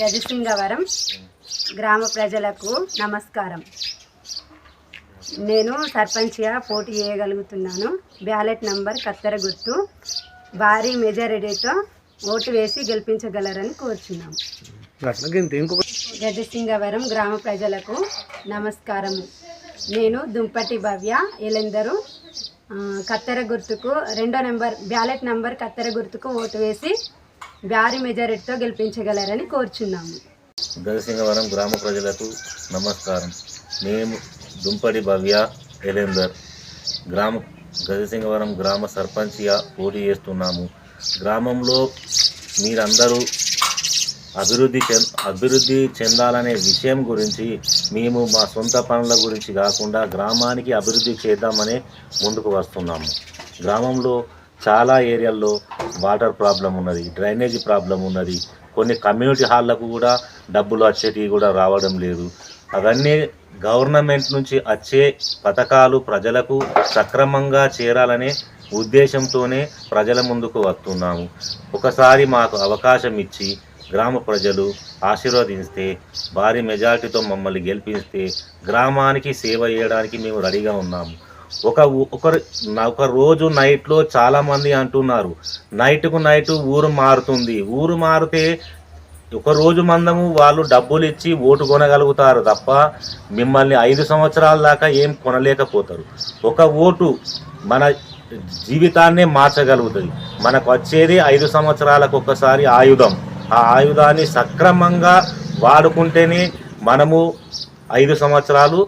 గజసింగవరం గ్రామ ప్రజలకు నమస్కారం. నేను సర్పంచ్గా పోటీ చేయగలుగుతున్నాను. బ్యాలెట్ నంబర్ కత్తెర గుర్తు భారీ మెజారిటీతో ఓటు వేసి గెలిపించగలరని కోరుచున్నాము గజసింగవరం గ్రామ ప్రజలకు నమస్కారము. నేను దుంపటి భవ్య ఎలెందరు ఆ, కత్తెర గుర్తుకు రెండో నెంబర్ బ్యాలెట్ నంబర్ కత్తెర గుర్తుకు ఓటు వేసి భారీ మెజారిటీతో గెలిపించగలరని కోరుచున్నాము. గజసింగవరం గ్రామ ప్రజలకు నమస్కారం. మేము దుంపడి భవ్య ఎలేందర్ గ్రామ గజసింగవరం గ్రామ సర్పంచ్గా పోటీ చేస్తున్నాము. గ్రామంలో మీరందరూ అభివృద్ధి చెంద అభివృద్ధి చెందాలనే విషయం గురించి మేము మా సొంత పనుల గురించి కాకుండా గ్రామానికి అభివృద్ధి చేద్దామని ముందుకు వస్తున్నాము. గ్రామంలో చాలా ఏరియాల్లో వాటర్ ప్రాబ్లం ఉన్నది డ్రైనేజీ ప్రాబ్లం ఉన్నది. కొన్ని కమ్యూనిటీ హాళ్ళకు కూడా డబ్బులు వచ్చేటివి కూడా రావడం లేదు. అవన్నీ గవర్నమెంట్ నుంచి వచ్చే పథకాలు ప్రజలకు సక్రమంగా చేరాలనే ఉద్దేశంతోనే ప్రజల ముందుకు వస్తున్నాము. ఒకసారి మాకు అవకాశం ఇచ్చి గ్రామ ప్రజలు ఆశీర్వదిస్తే భారీ మెజార్టీతో మమ్మల్ని గెలిపిస్తే గ్రామానికి సేవ చేయడానికి మేము రెడీగా ఉన్నాము. ఒక ఒకరు ఒక రోజు నైట్లో చాలామంది అంటున్నారు నైట్కు నైట్ ఊరు మారుతుంది. ఊరు మారితే ఒక రోజు మందము వాళ్ళు డబ్బులు ఇచ్చి ఓటు కొనగలుగుతారు తప్ప మిమ్మల్ని ఐదు సంవత్సరాల దాకా ఏం కొనలేకపోతారు. ఒక ఓటు మన జీవితాన్నే మార్చగలుగుతుంది. మనకు వచ్చేది ఐదు సంవత్సరాలకు ఒకసారి ఆయుధం. ఆ ఆయుధాన్ని సక్రమంగా వాడుకుంటేనే మనము ఐదు సంవత్సరాలు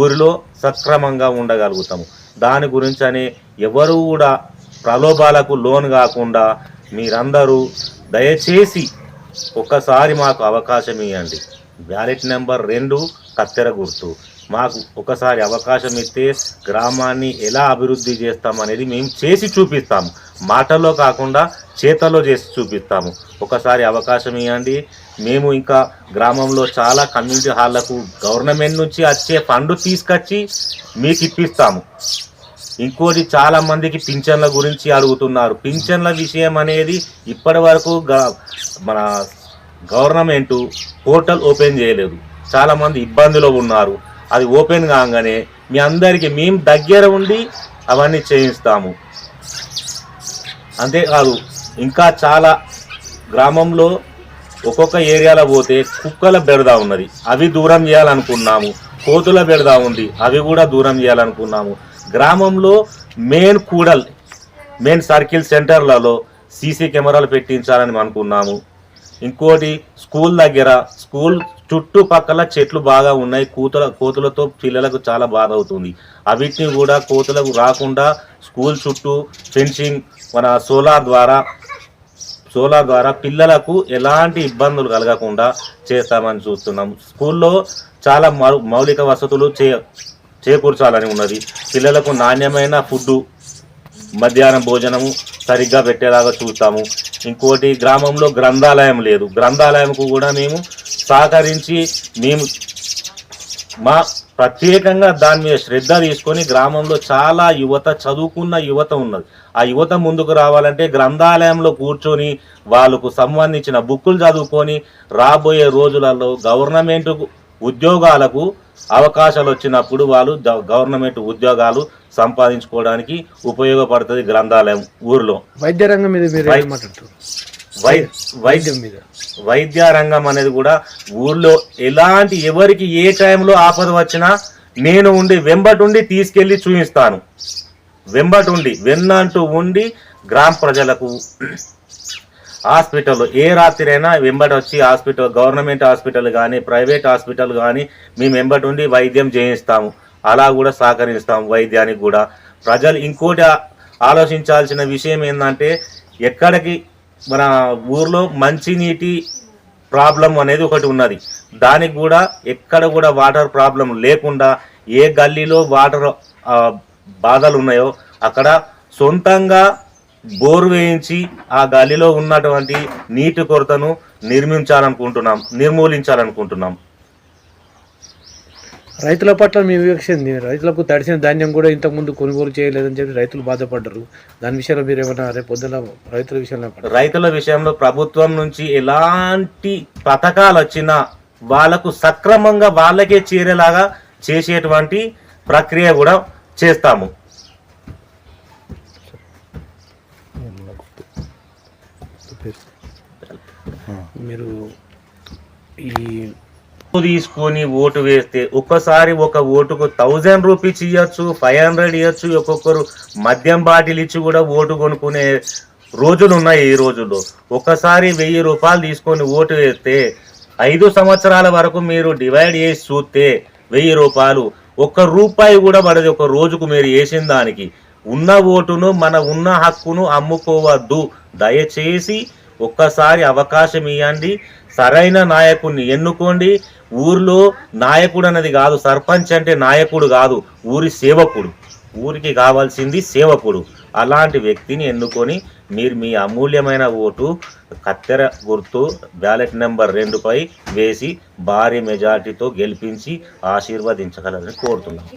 ఊరిలో సక్రమంగా ఉండగలుగుతాము. దాని గురించి అని ఎవరు కూడా ప్రలోభాలకు లోన్ కాకుండా మీరందరూ దయచేసి ఒక్కసారి మాకు అవకాశం ఇవ్వండి బ్యాలెట్ నెంబర్ రెండు కత్తెర గుర్తు. మాకు ఒకసారి అవకాశం ఇస్తే గ్రామాన్ని ఎలా అభివృద్ధి చేస్తామనేది మేము చేసి చూపిస్తాము. మాటల్లో కాకుండా చేతల్లో చేసి చూపిస్తాము. ఒకసారి అవకాశం ఇవ్వండి. మేము ఇంకా గ్రామంలో చాలా కమ్యూనిటీ హాళ్ళకు గవర్నమెంట్ నుంచి వచ్చే ఫండ్ తీసుకొచ్చి మీకు ఇప్పిస్తాము. ఇంకోటి చాలా మందికి పింఛన్ల గురించి అడుగుతున్నారు. పింఛన్ల విషయం అనేది ఇప్పటి వరకు గ- మన గవర్నమెంట్ పోర్టల్ ఓపెన్ చేయలేదు. చాలామంది ఇబ్బందిలో ఉన్నారు. అది ఓపెన్ కాగానే మీ అందరికీ మేము దగ్గర ఉండి అవన్నీ చేయిస్తాము. అంతేకాదు ఇంకా చాలా గ్రామంలో ఒక్కొక్క ఏరియాలో పోతే కుక్కల బెడద ఉన్నది. అవి దూరం చేయాలనుకున్నాము. కోతుల బెడద ఉంది. అవి కూడా దూరం చేయాలనుకున్నాము. గ్రామంలో మెయిన్ కూడల్ మెయిన్ సర్కిల్ సెంటర్లలో సీసీ కెమెరాలు పెట్టించాలని అనుకున్నాము. ఇంకోటి స్కూల్ దగ్గర స్కూల్ చుట్టుపక్కల చెట్లు బాగా ఉన్నాయి. కూతుల కోతులతో పిల్లలకు చాలా బాధ అవుతుంది. అవిటిని కూడా కోతులకు రాకుండా స్కూల్ చుట్టూ ఫెన్సింగ్ మన సోలార్ ద్వారా సోలార్ ద్వారా పిల్లలకు ఎలాంటి ఇబ్బందులు కలగకుండా చేస్తామని చూస్తున్నాం. స్కూల్లో చాలా మౌ- మౌలిక వసతులు చే చేకూర్చాలని ఉన్నది. పిల్లలకు నాణ్యమైన ఫుడ్డు మధ్యాహ్నం భోజనము సరిగ్గా పెట్టేలాగా చూస్తాము. ఇంకోటి గ్రామంలో గ్రంథాలయం లేదు. గ్రంథాలయంకు కూడా మేము సహకరించి మేము మా ప్రత్యేకంగా దాని మీద శ్రద్ధ తీసుకొని గ్రామంలో చాలా యువత చదువుకున్న యువత ఉన్నది. ఆ యువత ముందుకు రావాలంటే గ్రంథాలయంలో కూర్చొని వాళ్ళకు సంబంధించిన బుక్కులు చదువుకొని రాబోయే రోజులలో గవర్నమెంట్ ఉద్యోగాలకు అవకాశాలు వచ్చినప్పుడు వాళ్ళు గవర్నమెంట్ ఉద్యోగాలు సంపాదించుకోవడానికి ఉపయోగపడుతుంది గ్రంథాలయం ఊరిలో. వైద్య రంగం మీద వైద్యం వైద్యం మీద. వైద్య రంగం అనేది కూడా ఊర్లో ఎలాంటి ఎవరికి ఏ టైంలో ఆపద వచ్చినా నేను ఉండి వెంబటుండి తీసుకెళ్ళి చూపిస్తాను వెంబటుండి వెన్నంటూ ఉండి గ్రామ ప్రజలకు హాస్పిటల్. ఏ రాత్రినైనా వెంబడి వచ్చి హాస్పిటల్ గవర్నమెంట్ హాస్పిటల్ కానీ ప్రైవేట్ హాస్పిటల్ కానీ మేము వెంబడి ఉండి వైద్యం చేయిస్తాము. అలా కూడా సహకరిస్తాము వైద్యానికి కూడా. ప్రజలు ఇంకోటి ఆలోచించాల్సిన విషయం ఏంటంటే ఎక్కడికి మన ఊర్లో మంచినీటి ప్రాబ్లం అనేది ఒకటి ఉన్నది. దానికి కూడా ఎక్కడ కూడా వాటర్ ప్రాబ్లం లేకుండా ఏ గల్లీలో వాటర్ బాధలు ఉన్నాయో అక్కడ సొంతంగా బోర్ వేయించి ఆ గల్లీలో ఉన్నటువంటి నీటి కొరతను నిర్మించాలనుకుంటున్నాం నిర్మూలించాలనుకుంటున్నాం. రైతుల పట్ల మీ వివక్ష ఏంది రైతులకు తడిసిన ధాన్యం కూడా ఇంతకుముందు కొనుగోలు చేయలేదని చెప్పి రైతులు బాధపడ్డారు. దాని విషయంలో మీరు ఏమన్నా రేపు పొద్దున రైతుల విషయంలో రైతుల విషయంలో ప్రభుత్వం నుంచి ఎలాంటి పథకాలు వచ్చినా వాళ్ళకు సక్రమంగా వాళ్ళకే చేరేలాగా చేసేటువంటి ప్రక్రియ కూడా చేస్తాము. మీరు ఈ తీసుకొని ఓటు వేస్తే ఒక్కసారి ఒక ఓటుకు థౌజండ్ రూపీస్ ఇవ్వచ్చు ఫైవ్ హండ్రెడ్ ఇవ్వచ్చు ఒక్కొక్కరు మద్యం బాటిల్ ఇచ్చి కూడా ఓటు కొనుక్కునే రోజులు ఉన్నాయి ఈ రోజుల్లో. ఒక్కసారి వెయ్యి రూపాయలు తీసుకొని ఓటు వేస్తే ఐదు సంవత్సరాల వరకు మీరు డివైడ్ చేసి చూస్తే వెయ్యి రూపాయలు ఒక్క రూపాయి కూడా పడదు ఒక రోజుకు మీరు వేసిన దానికి. ఉన్న ఓటును మన ఉన్న హక్కును అమ్ముకోవద్దు. దయచేసి ఒక్కసారి అవకాశం ఇవ్వండి సరైన నాయకుడిని ఎన్నుకోండి. ఊర్లో నాయకుడు అన్నది కాదు సర్పంచ్ అంటే నాయకుడు కాదు ఊరి సేవకుడు. ఊరికి కావాల్సింది సేవకుడు. అలాంటి వ్యక్తిని ఎన్నుకొని మీరు మీ అమూల్యమైన ఓటు కత్తెర గుర్తు బ్యాలెట్ నెంబర్ రెండుపై వేసి భారీ మెజార్టీతో గెలిపించి ఆశీర్వదించగలరని కోరుతున్నాం.